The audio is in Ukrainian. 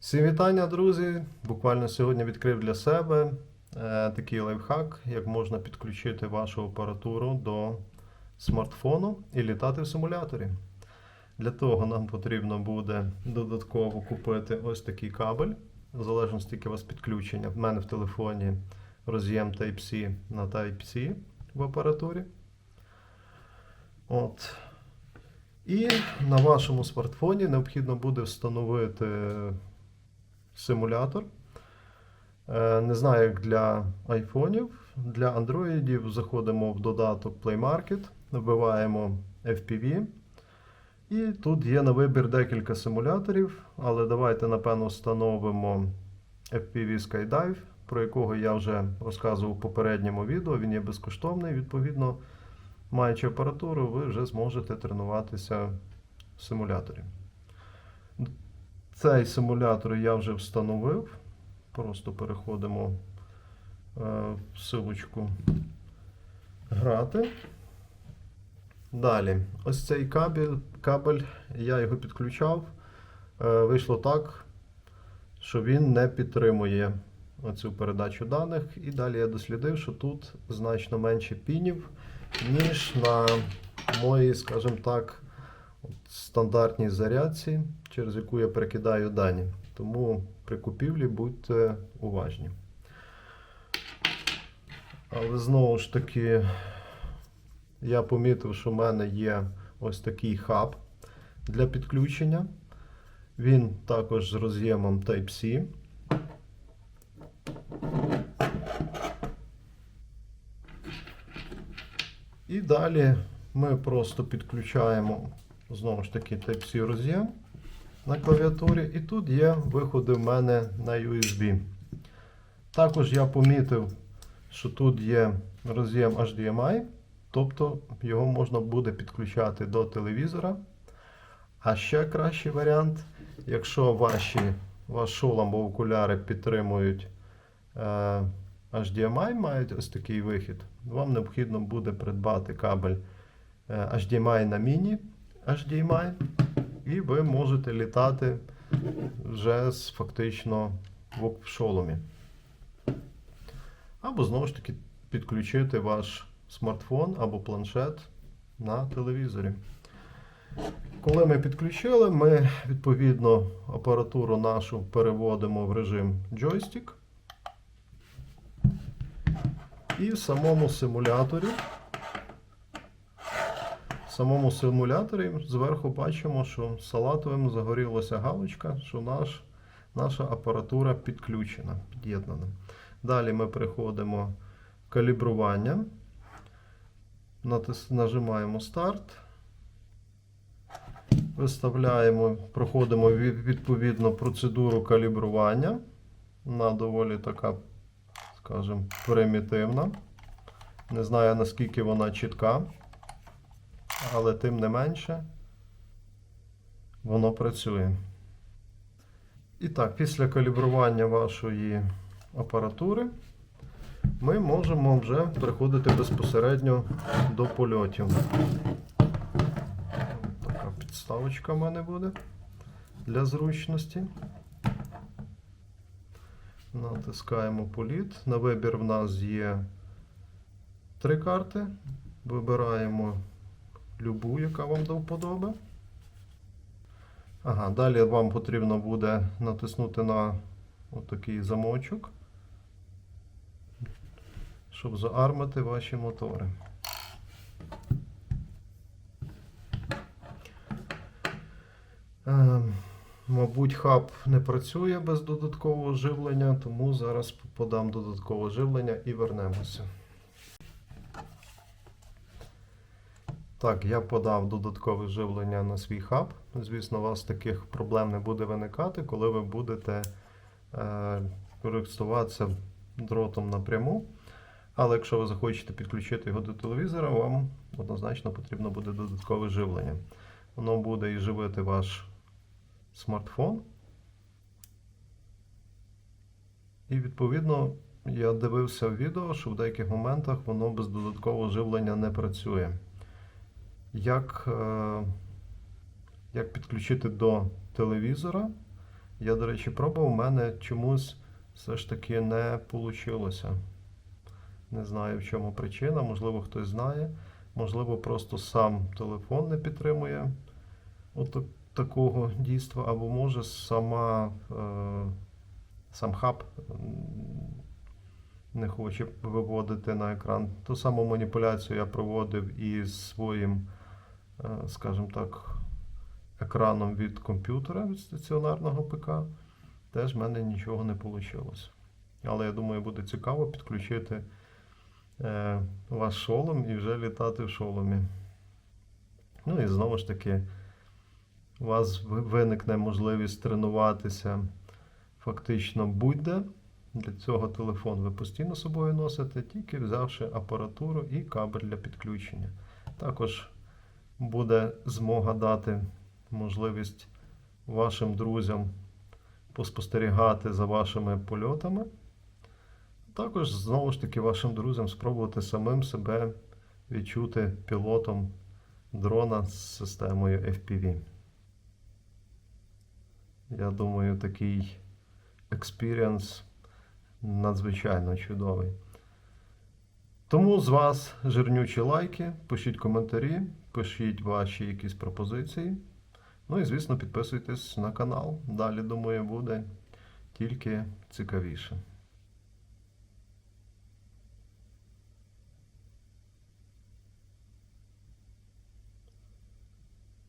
Всім вітання, друзі! Буквально сьогодні відкрив для себе е, такий лайфхак, як можна підключити вашу апаратуру до смартфону і літати в симуляторі. Для того нам потрібно буде додатково купити ось такий кабель, в залежності, яке у вас підключення. В мене в телефоні роз'єм Type-C на Type-C в апаратурі. От. І на вашому смартфоні необхідно буде встановити симулятор. Е, Не знаю, як для айфонів. Для андроїдів заходимо в додаток Play Market, вбиваємо FPV. І тут є на вибір декілька симуляторів, але давайте, напевно, встановимо FPV Skydive, про якого я вже розказував в попередньому відео. Він є безкоштовний. Відповідно, маючи апаратуру, ви вже зможете тренуватися в симуляторі. Цей симулятор я вже встановив. Просто переходимо е, в силочку грати. Далі, ось цей кабель, кабель я його підключав. Е, вийшло так, що він не підтримує оцю передачу даних. І далі я дослідив, що тут значно менше пінів, ніж на моїй, скажімо так, стандартній зарядці, через яку я перекидаю дані. Тому при купівлі будьте уважні. Але знову ж таки, я помітив, що в мене є ось такий хаб для підключення. Він також з роз'ємом Type-C. І далі ми просто підключаємо знову ж таки Type-C роз'єм на клавіатурі. І тут є виходи в мене на USB. Також я помітив, що тут є роз'єм HDMI, тобто його можна буде підключати до телевізора. А ще кращий варіант, якщо ваші, ваш шолом або окуляри підтримують е, HDMI, мають ось такий вихід, вам необхідно буде придбати кабель е, HDMI на міні HDMI, і ви можете літати вже з фактично в шоломі. Або знову ж таки підключити ваш смартфон або планшет на телевізорі. Коли ми підключили, ми відповідно апаратуру нашу переводимо в режим джойстик. І в самому симуляторі, в самому симуляторі зверху бачимо, що салатовим загорілася галочка, що наш, наша апаратура підключена, під'єднана. Далі ми переходимо калібрування, натис- нажимаємо старт. Виставляємо, проходимо від- відповідно процедуру калібрування. Вона доволі така, скажімо, примітивна. Не знаю наскільки вона чітка, але тим не менше воно працює. І так, після калібрування вашої апаратури ми можемо вже переходити безпосередньо до польотів. Така підставочка в мене буде для зручності. Натискаємо політ. На вибір в нас є три карти. Вибираємо любу, яка вам до вподоби. Ага, далі вам потрібно буде натиснути на отакий замочок, щоб заармити ваші мотори. Ем, Мабуть, хаб не працює без додаткового живлення, тому зараз подам додаткове живлення і вернемося. Так, я подав додаткове живлення на свій хаб. Звісно, у вас таких проблем не буде виникати, коли ви будете е, користуватися дротом напряму. Але якщо ви захочете підключити його до телевізора, вам однозначно потрібно буде додаткове живлення. Воно буде і живити ваш смартфон. І відповідно я дивився в відео, що в деяких моментах воно без додаткового живлення не працює. Як, е, як підключити до телевізора Я, до речі, пробував, у мене чомусь все ж таки не вийшло. Не знаю, в чому причина, можливо, хтось знає. Можливо, просто сам телефон не підтримує от такого дійства, або може сама, е, сам хаб не хоче виводити на екран. Ту саму маніпуляцію я проводив і з своїм, скажімо так, екраном від комп'ютера, від стаціонарного ПК. Теж в мене нічого не вийшло. Але я думаю, буде цікаво підключити е, ваш шолом і вже літати в шоломі. Ну і знову ж таки, у вас виникне можливість тренуватися фактично будь-де. Для цього телефон ви постійно з собою носите, тільки взявши апаратуру і кабель для підключення. Також буде змога дати можливість вашим друзям поспостерігати за вашими польотами. Також, знову ж таки, вашим друзям спробувати самим себе відчути пілотом дрона з системою FPV. Я думаю, такий експіріенс надзвичайно чудовий. Тому з вас жирнючі лайки, пишіть коментарі, пишіть ваші якісь пропозиції. Ну і, звісно, підписуйтесь на канал. Далі, думаю, буде тільки цікавіше.